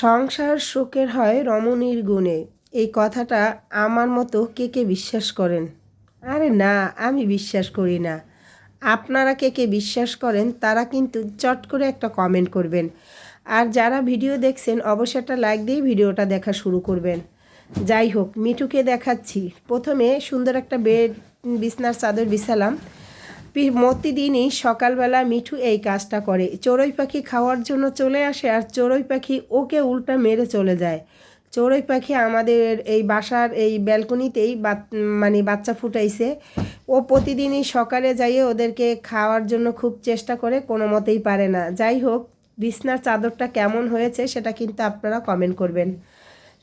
সংসার সুখের হয় রমণীর গুণে। এই কথাটা আমার মতো কে কে বিশ্বাস করেন? আরে না, আমি বিশ্বাস করি না। আপনারা কে কে বিশ্বাস করেন, তারা কিন্তু চট করে একটা কমেন্ট করবেন। আর যারা ভিডিও দেখছেন, অবশ্যই একটা লাইক দিয়ে ভিডিওটা দেখা শুরু করবেন। যাই হোক, মিঠুকে দেখাচ্ছি। প্রথমে সুন্দর একটা বেড বিছনার চাদর বিছালাম। প্রতিদিনই সকালবেলা মিঠু এই কাজটা করে। চড়ুই পাখি খাওয়ার জন্য চলে আসে আর চড়ুই পাখি ওকে উল্টা মেরে চলে যায়। চড়ুই পাখি আমাদের এই বাসার এই ব্যালকনিতেই বাত- মানে বাচ্চা ফুটাইছে। ও প্রতিদিনই সকালে যাইয়ে ওদেরকে খাওয়ার জন্য খুব চেষ্টা করে, কোনো মতেই পারে না। যাই হোক, বিছনার চাদরটা কেমন হয়েছে সেটা কিন্তু আপনারা কমেন্ট করবেন।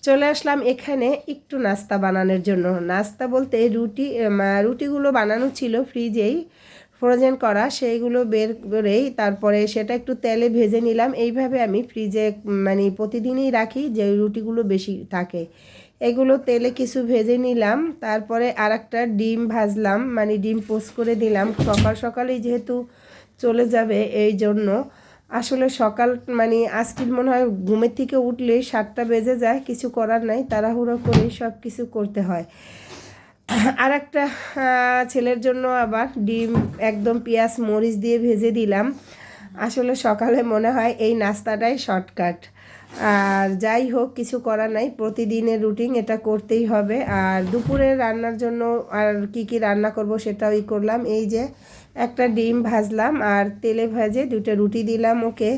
চলে আসলাম এখানে একটু নাস্তা বানানোর জন্য। নাস্তা বলতে রুটি রুটিগুলো বানানো ছিল ফ্রিজেই, ফ্রোজেন করা, সেইগুলো বের করেই তারপরে সেটা একটু তেলে ভেজে নিলাম। এইভাবে আমি ফ্রিজে মানে প্রতিদিনই রাখি যে রুটিগুলো বেশি থাকে। এগুলো তেলে কিছু ভেজে নিলাম, তারপরে আর একটা ডিম ভাজলাম মানে ডিম পোস্ট করে দিলাম। সকাল সকালেই যেহেতু চলে যাবে, এই জন্য আসলে সকাল মানে আজকের মনে হয় ঘুমের থেকে উঠলে সাতটা বেজে যায়, কিছু করার নাই, তাড়াহুড়ো করে সব কিছু করতে হয়। আর একটা ছেলের জন্য আবার ডিম, একদম পেঁয়াজ, মরিচ দিয়ে ভেজে দিলাম। আসলে সকালে মনে হয় এই নাস্তাটাই শর্টকাট। আর যাই হোক, কিছু করার নাই। প্রতিদিনের রুটিন এটা করতেই হবে। আর দুপুরে রান্নার জন্য আর কি কি রান্না করব সেটাও ই করলাম। এই যে একটা ডিম ভাজলাম আর তেলে ভাজে দুটো রুটি দিলাম ওকে।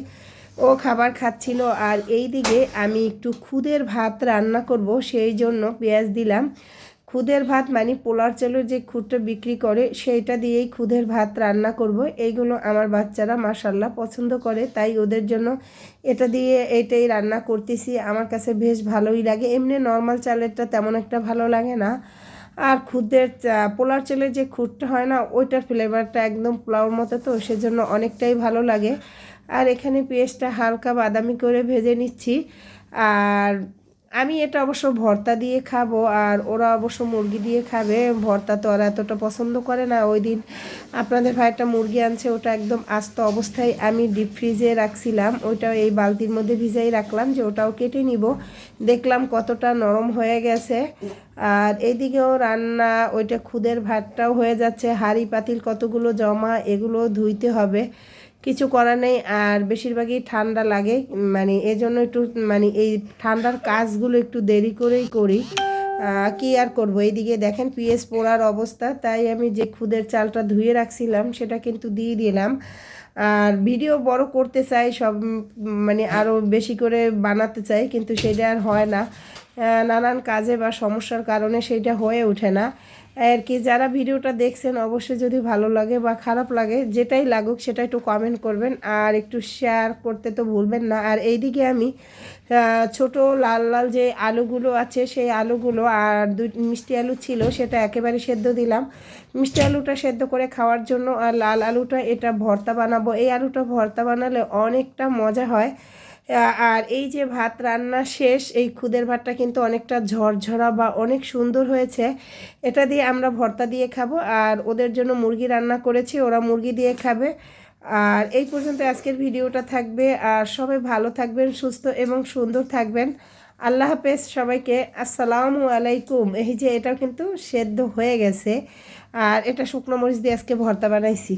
ও খাবার খাচ্ছিল আর এই দিকে আমি একটু খুদের ভাত রান্না করব, সেই জন্য পেঁয়াজ দিলাম। খুদের ভাত মানে পোলার চালের যে খুদটা বিক্রি করে, সেইটা দিয়েই খুদের ভাত রান্না করব। এইগুলো আমার বাচ্চারা মাসাল্লাহ পছন্দ করে, তাই ওদের জন্য এটা দিয়ে এইটাই রান্না করতেছি। আমার কাছে বেশ ভালোই লাগে। এমনি নর্মাল চালেরটা তেমন একটা ভালো লাগে না। আর খুদের পোলার চালের যে খুদটা হয় না, ওইটার ফ্লেভারটা একদম পোলাওর মতো তো, সেজন্য অনেকটাই ভালো লাগে। আর এখানে পেঁয়াজটা হালকা বাদামি করে ভেজে নিচ্ছি। আর আমি এটা অবশ্য ভর্তা দিয়ে খাব আর ওরা অবশ্য মুরগি দিয়ে খাবে। ভর্তা তো ওরা এতটা পছন্দ করে না। ওই দিন আপনাদের ভাই একটা মুরগি আনছে, ওটা একদম আস্ত অবস্থায় আমি ডিপ ফ্রিজে রাখছিলাম। ওইটা এই বালতির মধ্যে ভিজাই রাখলাম যে ওটাও কেটে নিব। দেখলাম কতটা নরম হয়ে গেছে। আর এইদিকেও রান্না, ওইটা খুদের ভাতটাও হয়ে যাচ্ছে। হাঁড়ি পাতিল কতগুলো জমা, এগুলো ধুইতে হবে। কিছু করার নেই, আর বেশিরভাগই ঠান্ডা লাগে। মানে এই জন্য একটু মানে এই ঠান্ডার কাজগুলো একটু দেরি করেই করি। কি আর করব? এইদিকে দেখেন পিএস পোড়ার অবস্থা, তাই আমি যে খুদের চালটা ধুয়ে রাখছিলাম, সেটা কিন্তু দিয়ে দিলাম। আর ভিডিও বড় করতে চাই, সব মানে আরও বেশি করে বানাতে চাই, কিন্তু সেটা আর হয় না। নানান কাজে বা সমস্যার কারণে সেটা হয়ে ওঠে না। আর কি, যারা ভিডিওটা দেখছেন, অবশ্যই যদি ভালো লাগে বা খারাপ লাগে, যেটাই লাগুক সেটা একটু কমেন্ট করবেন আর একটু শেয়ার করতে তো ভুলবেন না। আর এইদিকে আমি ছোট লাল লাল যে আলুগুলো আছে, সেই আলুগুলো আর দুই, মিষ্টি আলু ছিল, সেটা একেবারে সেদ্ধ দিলাম। মিষ্টি আলুটা সেদ্ধ করে খাওয়ার জন্য আর লাল আলুটা এটা ভর্তা বানাবো। এই আলুটা ভর্তা বানালে অনেকটা মজা হয়। আর এই যে ভাত রান্না শেষ, এই খুদের ভাতটা কিন্তু অনেকটা ঝরঝরা বা অনেক সুন্দর হয়েছে। এটা দিয়ে আমরা ভর্তা দিয়ে খাব, আর ওদের জন্য মুরগি রান্না করেছি, ওরা মুরগি দিয়ে খাবে। আর এই পর্যন্ত আজকের ভিডিওটা থাকবে, আর সবাই ভালো থাকবেন, সুস্থ এবং সুন্দর থাকবেন। আল্লাহ হাফেজ সবাইকে, আসসালামু আলাইকুম। এই যে এটাও কিন্তু সেদ্ধ হয়ে গেছে, আর এটা শুকনো মরিচ দিয়ে আজকে ভর্তা বানাইছি।